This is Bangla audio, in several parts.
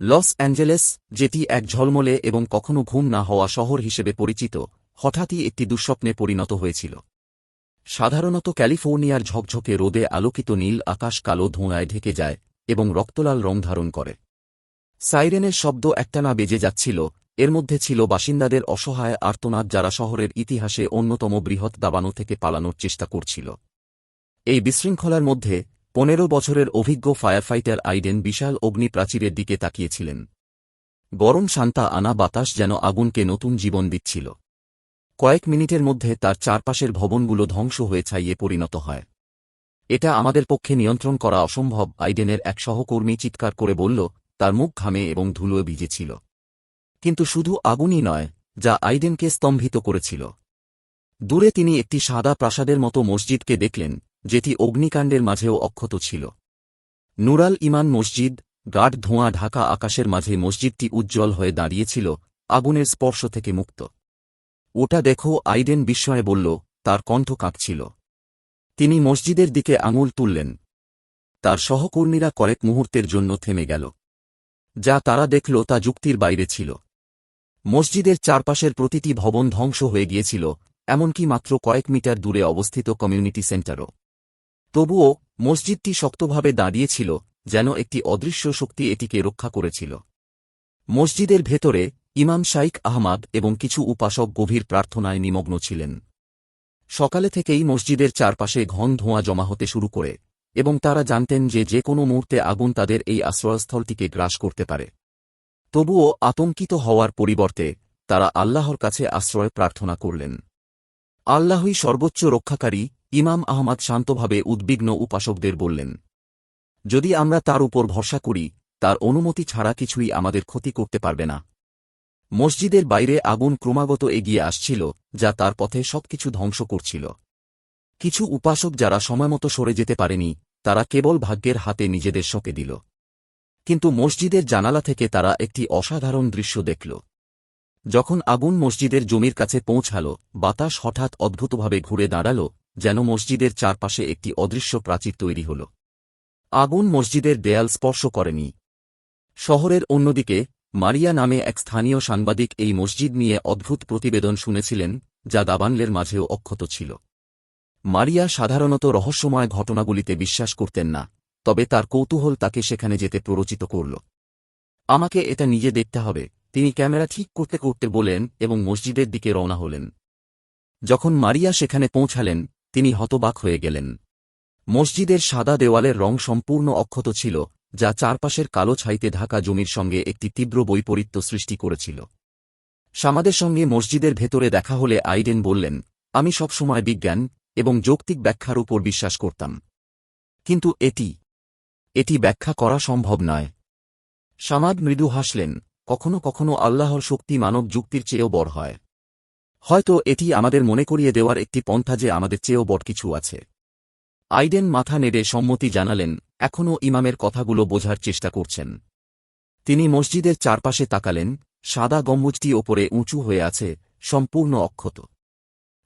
লস অ্যাঞ্জেলেস, যেটি এক ঝলমলে এবং কখনো ঘুম না হওয়া শহর হিসেবে পরিচিত, হঠাৎই একটি দুঃস্বপ্নে পরিণত হয়েছিল। সাধারণত ক্যালিফোর্নিয়ার ঝকঝকে রোদে আলোকিত নীল, আকাশ কালো ধোঁয়ায় ঢেকে যায় এবং রক্তলাল রং ধারণ করে। সাইরেনের শব্দ একটানা বেজে যাচ্ছিল, এর মধ্যে ছিল বাসিন্দাদের অসহায় আর্তনাদ যারা শহরের ইতিহাসে অন্যতম বৃহৎ দাবানো থেকে পালানোর চেষ্টা করছিল। এই বিশৃঙ্খলার মধ্যে পনেরো বছরের অভিজ্ঞ ফায়ারফাইটার আইডেন বিশাল অগ্নি প্রাচীরের দিকে তাকিয়েছিলেন। গরম শান্তা আনা বাতাস যেন আগুনকে নতুন জীবন দিচ্ছিল। কয়েক মিনিটের মধ্যে তার চারপাশের ভবনগুলো ধ্বংস হয়ে ছাইয়ে পরিণত হয়। এটা আমাদের পক্ষে নিয়ন্ত্রণ করা অসম্ভব, আইডেনের এক সহকর্মী চিৎকার করে বলল, তার মুখ ঘামে এবং ধুলোয় ভিজেছিল। কিন্তু শুধু আগুনই নয়, যা আইডেনকে স্তম্ভিত করেছিল। দূরে তিনি একটি সাদা প্রাসাদের মতো মসজিদকে দেখলেন যেটি অগ্নিকাণ্ডের মাঝেও অক্ষত ছিল। নুরাল ইমান মসজিদ, গাঢ় ধোঁয়া ঢাকা আকাশের মাঝে মসজিদটি উজ্জ্বল হয়ে দাঁড়িয়েছিল, আগুনের স্পর্শ থেকে মুক্ত। ওটা দেখো, আইডেন বিস্ময়ে বলল, তার কণ্ঠ কাঁপছিল। তিনি মসজিদের দিকে আঙুল তুললেন। তার সহকর্মীরা কয়েক মুহূর্তের জন্য থেমে গেল। যা তারা দেখল তা যুক্তির বাইরে ছিল। মসজিদের চারপাশের প্রতিটি ভবন ধ্বংস হয়ে গিয়েছিল, এমনকি মাত্র কয়েক মিটার দূরে অবস্থিত কমিউনিটি সেন্টারও। তবুও মসজিদটি শক্তভাবে দাঁড়িয়েছিল, যেন একটি অদৃশ্য শক্তি এটিকে রক্ষা করেছিল। মসজিদের ভেতরে ইমাম শাইক আহমাদ এবং কিছু উপাসক গভীর প্রার্থনায় নিমগ্ন ছিলেন। সকালে থেকেই মসজিদের চারপাশে ঘন ধোঁয়া জমা হতে শুরু করে, এবং তারা জানতেন যে যে কোনো মুহূর্তে আগুন তাদের এই আশ্রয়স্থলটিকে গ্রাস করতে পারে। তবুও আতঙ্কিত হওয়ার পরিবর্তে তারা আল্লাহর কাছে আশ্রয় প্রার্থনা করলেন। আল্লাহই সর্বোচ্চ রক্ষাকারী ইমাম আহমদ শান্তভাবে উদ্বিগ্ন উপাসকদের বললেন, যদি আমরা তার উপর ভরসা করি, তার অনুমতি ছাড়া কিছুই আমাদের ক্ষতি করতে পারবে না। মসজিদের বাইরে আগুন ক্রমাগত এগিয়ে আসছিল, যা তার পথে সবকিছু ধ্বংস করছিল। কিছু উপাসক যারা সময়মতো সরে যেতে পারেনি, তারা কেবল ভাগ্যের হাতে নিজেদের শকে দিল। কিন্তু মসজিদের জানালা থেকে তারা একটি অসাধারণ দৃশ্য দেখল। যখন আগুন মসজিদের জমির কাছে পৌঁছাল, বাতাস হঠাৎ অদ্ভুতভাবে ঘুরে দাঁড়াল যেন মসজিদের চারপাশে একটি অদৃশ্য প্রাচীর তৈরি হল। আগুন মসজিদের দেয়াল স্পর্শ করেনি। শহরের অন্যদিকে, মারিয়া নামে এক স্থানীয় সাংবাদিক এই মসজিদ নিয়ে অদ্ভুত প্রতিবেদন শুনেছিলেন, যা দাবানলের মাঝেও অক্ষত ছিল। মারিয়া সাধারণত রহস্যময় ঘটনাগুলিতে বিশ্বাস করতেন না, তবে তার কৌতূহল তাকে সেখানে যেতে প্ররোচিত করল। আমাকে এটা নিজে দেখতে হবে, তিনি ক্যামেরা ঠিক করতে করতে বলেন এবং মসজিদের দিকে রওনা হলেন। যখন মারিয়া সেখানে পৌঁছালেন তিনি হতবাক হয়ে গেলেন। মসজিদের সাদা দেওয়ালের রং সম্পূর্ণ অক্ষত ছিল, যা চারপাশের কালো ছাইতে ঢাকা জমির সঙ্গে একটি তীব্র বৈপরীত্য সৃষ্টি করেছিল। সামাদের সঙ্গে মসজিদের ভেতরে দেখা হলে আইডেন বললেন, আমি সবসময় বিজ্ঞান এবং যৌক্তিক ব্যাখ্যার উপর বিশ্বাস করতাম। কিন্তু এটি এটি ব্যাখ্যা করা সম্ভব নয়। সামাদ মৃদু হাসলেন, কখনো কখনো আল্লাহর শক্তি মানব যুক্তির চেয়েও বড় হয়। হয়তো এটি আমাদের মনে করিয়ে দেওয়ার একটি পন্থা যে আমাদের চেয়েও বড় কিছু আছে। আইডেন মাথা নেড়ে সম্মতি জানালেন, এখনও ইমামের কথাগুলো বোঝার চেষ্টা করছেন। তিনি মসজিদের চারপাশে তাকালেন, সাদা গম্বুজটি ওপরে উঁচু হয়ে আছে, সম্পূর্ণ অক্ষত।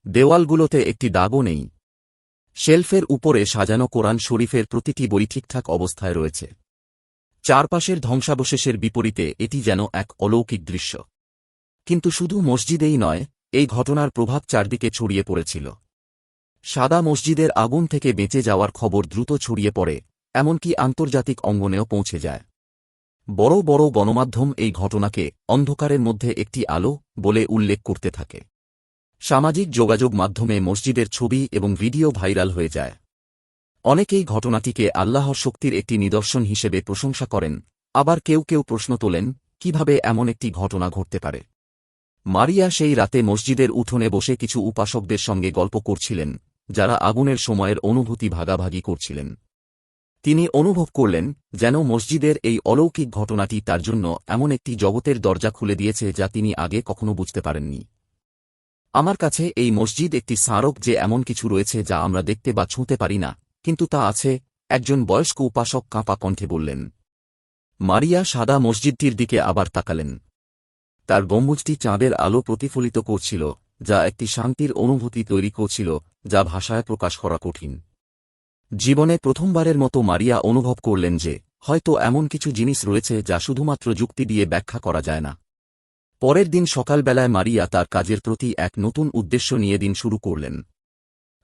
দেওয়ালগুলোতে একটি দাগও নেই। শেলফের উপরে সাজানো কোরআন শরীফের প্রতিটি বই ঠিকঠাক অবস্থায় রয়েছে। চারপাশের ধ্বংসাবশেষের বিপরীতে এটি যেন এক অলৌকিক দৃশ্য। কিন্তু শুধু মসজিদেই নয় এই ঘটনার প্রভাব চারদিকে ছড়িয়ে পড়েছিল। সাদা মসজিদের আগুন থেকে বেঁচে যাওয়ার খবর দ্রুত ছড়িয়ে পড়ে, এমনকি আন্তর্জাতিক অঙ্গনেও পৌঁছে যায়। বড় বড় গণমাধ্যম এই ঘটনাকে অন্ধকারের মধ্যে একটি আলো বলে উল্লেখ করতে থাকে। সামাজিক যোগাযোগ মাধ্যমে মসজিদের ছবি এবং ভিডিও ভাইরাল হয়ে যায়। অনেকেই ঘটনাটিকে আল্লাহর শক্তির একটি নিদর্শন হিসেবে প্রশংসা করেন, আবার কেউ কেউ প্রশ্ন তোলেন, কীভাবে এমন একটি ঘটনা ঘটতে পারে? মারিয়া সেই রাতে মসজিদের উঠোনে বসে কিছু উপাসকদের সঙ্গে গল্প করছিলেন, যারা আগুনের সময়ের অনুভূতি ভাগাভাগি করছিলেন। তিনি অনুভব করলেন যেন মসজিদের এই অলৌকিক ঘটনাটি তার জন্য এমন একটি জগতের দরজা খুলে দিয়েছে যা তিনি আগে কখনো বুঝতে পারেননি। আমার কাছে এই মসজিদ একটি স্মারক যে এমন কিছু রয়েছে যা আমরা দেখতে বা ছুঁতে পারি না, কিন্তু তা আছে, একজন বয়স্ক উপাসক কাঁপা কণ্ঠে বললেন। মারিয়া সাদা মসজিদটির দিকে আবার তাকালেন। তার গম্বুজটি চাঁদের আলো প্রতিফলিত করছিল, যা একটি শান্তির অনুভূতি তৈরি করছিল, যা ভাষায় প্রকাশ করা কঠিন। জীবনে প্রথমবারের মতো মারিয়া অনুভব করলেন যে, হয়তো এমন কিছু জিনিস রয়েছে যা শুধুমাত্র যুক্তি দিয়ে ব্যাখ্যা করা যায় না। পরের দিন সকালবেলায় মারিয়া তার কাজের প্রতি এক নতুন উদ্দেশ্য নিয়ে দিন শুরু করলেন।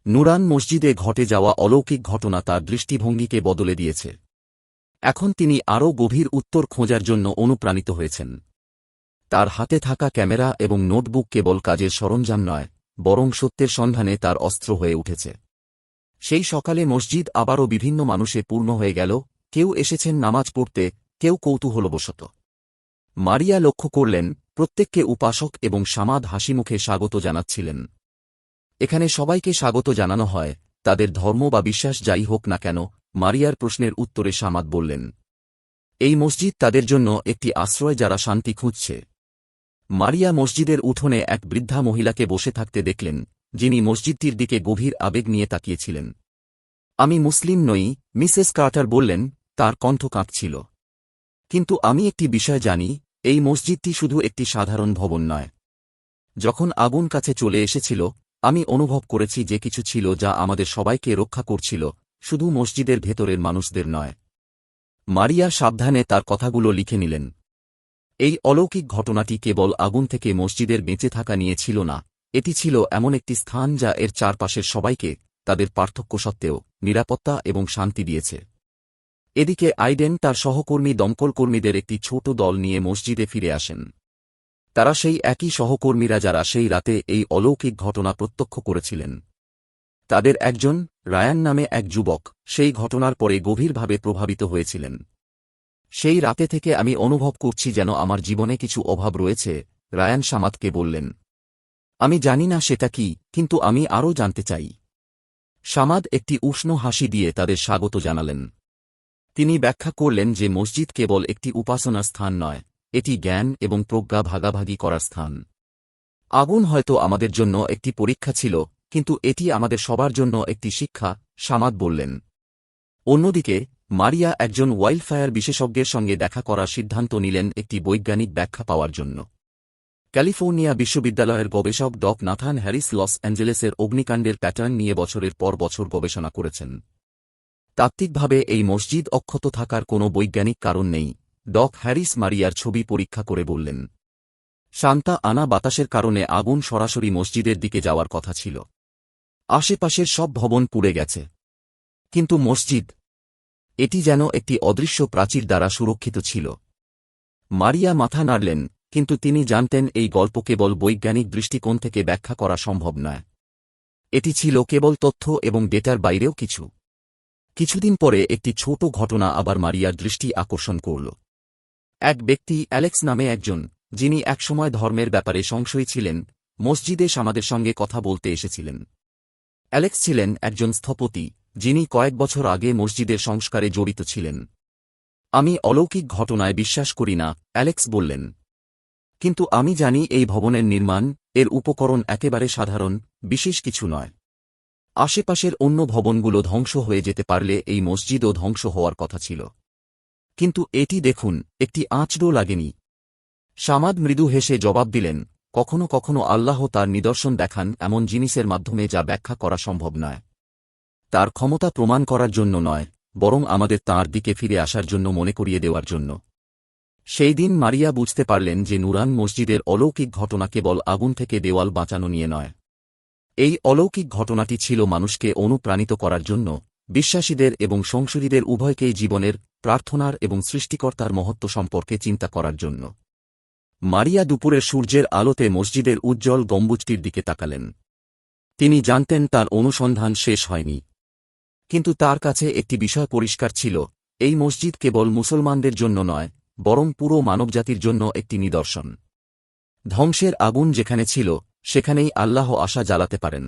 নুরান মসজিদে ঘটে যাওয়া অলৌকিক ঘটনা তার দৃষ্টিভঙ্গিকে বদলে দিয়েছে। এখন তিনি আরও গভীর উত্তর খোঁজার জন্য অনুপ্রাণিত হয়েছেন। তার হাতে থাকা ক্যামেরা এবং নোটবুক কেবল কাজের সরঞ্জাম নয়, বরং সত্যের সন্ধানে তার অস্ত্র হয়ে উঠেছে। সেই সকালে মসজিদ আবারও বিভিন্ন মানুষে পূর্ণ হয়ে গেল, কেউ এসেছেন নামাজ পড়তে, কেউ কৌতূহলবশত। মারিয়া লক্ষ্য করলেন, প্রত্যেককে উপাসক এবং সামাদ হাসিমুখে স্বাগত জানাচ্ছিলেন। এখানে সবাইকে স্বাগত জানানো হয়, তাদের ধর্ম বা বিশ্বাস যাই হোক না কেন, মারিয়ার প্রশ্নের উত্তরে সামাদ বললেন, এই মসজিদ তাদের জন্য একটি আশ্রয় যারা শান্তি খুঁজছে। মারিয়া মসজিদের উঠোনে এক বৃদ্ধা মহিলাকে বসে থাকতে দেখলেন, যিনি মসজিদটির দিকে গভীর আবেগ নিয়ে তাকিয়েছিলেন। আমি মুসলিম নই মিসেস কার্টার বললেন, তার কণ্ঠ কাঁপছিল। কিন্তু আমি একটি বিষয় জানি, এই মসজিদটি শুধু একটি সাধারণ ভবন নয়। যখন আগুন কাছে চলে এসেছিল, আমি অনুভব করেছি যে কিছু ছিল যা আমাদের সবাইকে রক্ষা করছিল, শুধু মসজিদের ভেতরের মানুষদের নয়। মারিয়া সাবধানে তার কথাগুলো লিখে নিলেন এই অলৌকিক ঘটনাটি কেবল আগুন থেকে মসজিদের বেঁচে থাকা নিয়ে ছিল না, এটি ছিল এমন একটি স্থান যা এর চারপাশের সবাইকে, তাদের পার্থক্য সত্ত্বেও, নিরাপত্তা এবং শান্তি দিয়েছে। এদিকে আইডেন তার সহকর্মী দমকলকর্মীদের একটি ছোট দল নিয়ে মসজিদে ফিরে আসেন। তারা সেই একই সহকর্মীরা যারা সেই রাতে এই অলৌকিক ঘটনা প্রত্যক্ষ করেছিলেন। তাদের একজন, রায়ান নামে এক যুবক, সেই ঘটনার পরে গভীরভাবে প্রভাবিত হয়েছিলেন। সেই রাতে থেকে আমি অনুভব করছি যেন আমার জীবনে কিছু অভাব রয়েছে, রায়ান সামাদকে বললেন। আমি জানি না সেটা কি, কিন্তু আমি আরও জানতে চাই। সামাদ একটি উষ্ণ হাসি দিয়ে তাদের স্বাগত জানালেন। তিনি ব্যাখ্যা করলেন যে মসজিদ কেবল একটি উপাসনা স্থান নয়, এটি জ্ঞান এবং প্রজ্ঞা ভাগাভাগি করার স্থান। আগুন হয়তো আমাদের জন্য একটি পরীক্ষা ছিল, কিন্তু এটি আমাদের সবার জন্য একটি শিক্ষা, সামাদ বললেন। অন্যদিকে মারিয়া একজন ওয়াইল্ডফায়ার বিশেষজ্ঞের সঙ্গে দেখা করার সিদ্ধান্ত নিলেন একটি বৈজ্ঞানিক ব্যাখ্যা পাওয়ার জন্য। ক্যালিফোর্নিয়া বিশ্ববিদ্যালয়ের গবেষক ডক নাথান হ্যারিস লস অ্যাঞ্জেলেসের অগ্নিকাণ্ডের প্যাটার্ন নিয়ে বছরের পর বছর গবেষণা করেছেন। তাত্ত্বিকভাবে এই মসজিদ অক্ষত থাকার কোনো বৈজ্ঞানিক কারণ নেই, ডক হ্যারিস মারিয়ার ছবি পরীক্ষা করে বললেন। শান্তা আনা বাতাসের কারণে আগুন সরাসরি মসজিদের দিকে যাওয়ার কথা ছিল। আশেপাশের সব ভবন পুড়ে গেছে। কিন্তু মসজিদ এটি যেন একটি অদৃশ্য প্রাচীর দ্বারা সুরক্ষিত ছিল। মারিয়া মাথা নাড়লেন, কিন্তু তিনি জানতেন এই গল্প কেবল বৈজ্ঞানিক দৃষ্টিকোণ থেকে ব্যাখ্যা করা সম্ভব নয়। এটি ছিল কেবল তথ্য এবং ডেটার বাইরেও কিছু। কিছুদিন পরে একটি ছোট ঘটনা আবার মারিয়ার দৃষ্টি আকর্ষণ করল। এক ব্যক্তি, অ্যালেক্স নামে একজন, যিনি একসময় ধর্মের ব্যাপারে সংশয়ী ছিলেন, মসজিদে আমাদের সঙ্গে কথা বলতে এসেছিলেন। অ্যালেক্স ছিলেন একজন স্থপতি যিনি কয়েক বছর আগে মসজিদের সংস্কারে জড়িত ছিলেন। আমি অলৌকিক ঘটনায় বিশ্বাস করি না, অ্যালেক্স বললেন। কিন্তু আমি জানি এই ভবনের নির্মাণ, এর উপকরণ একেবারে সাধারণ, বিশেষ কিছু নয়। আশেপাশের অন্য ভবনগুলো ধ্বংস হয়ে যেতে পারলে এই মসজিদও ধ্বংস হওয়ার কথা ছিল। কিন্তু এটি দেখুন, একটি আঁচড়ও লাগেনি। সামাদ মৃদু হেসে জবাব দিলেন, কখনো কখনো আল্লাহ তার নিদর্শন দেখান এমন জিনিসের মাধ্যমে যা ব্যাখ্যা করা সম্ভব নয়। তার ক্ষমতা প্রমাণ করার জন্য নয়, বরং আমাদের তাঁর দিকে ফিরে আসার জন্য মনে করিয়ে দেওয়ার জন্য। সেই দিন মারিয়া বুঝতে পারলেন যে নুরান মসজিদের অলৌকিক ঘটনা কেবল আগুন থেকে দেওয়াল বাঁচানো নিয়ে নয়। এই অলৌকিক ঘটনাটি ছিল মানুষকে অনুপ্রাণিত করার জন্য, বিশ্বাসীদের এবং সংশরীদের উভয়কেই জীবনের, প্রার্থনার এবং সৃষ্টিকর্তার মহত্ব সম্পর্কে চিন্তা করার জন্য। মারিয়া দুপুরের সূর্যের আলোতে মসজিদের উজ্জ্বল গম্বুজটির দিকে তাকালেন। তিনি জানতেন তার অনুসন্ধান শেষ হয়নি। কিন্তু তার কাছে একটি বিষয় পরিষ্কার ছিল, এই মসজিদ কেবল মুসলমানদের জন্য নয়, বরং পুরো মানবজাতির জন্য একটি নিদর্শন। ধ্বংসের আগুন যেখানে ছিল, সেখানেই আল্লাহ আশা জ্বালাতে পারেন।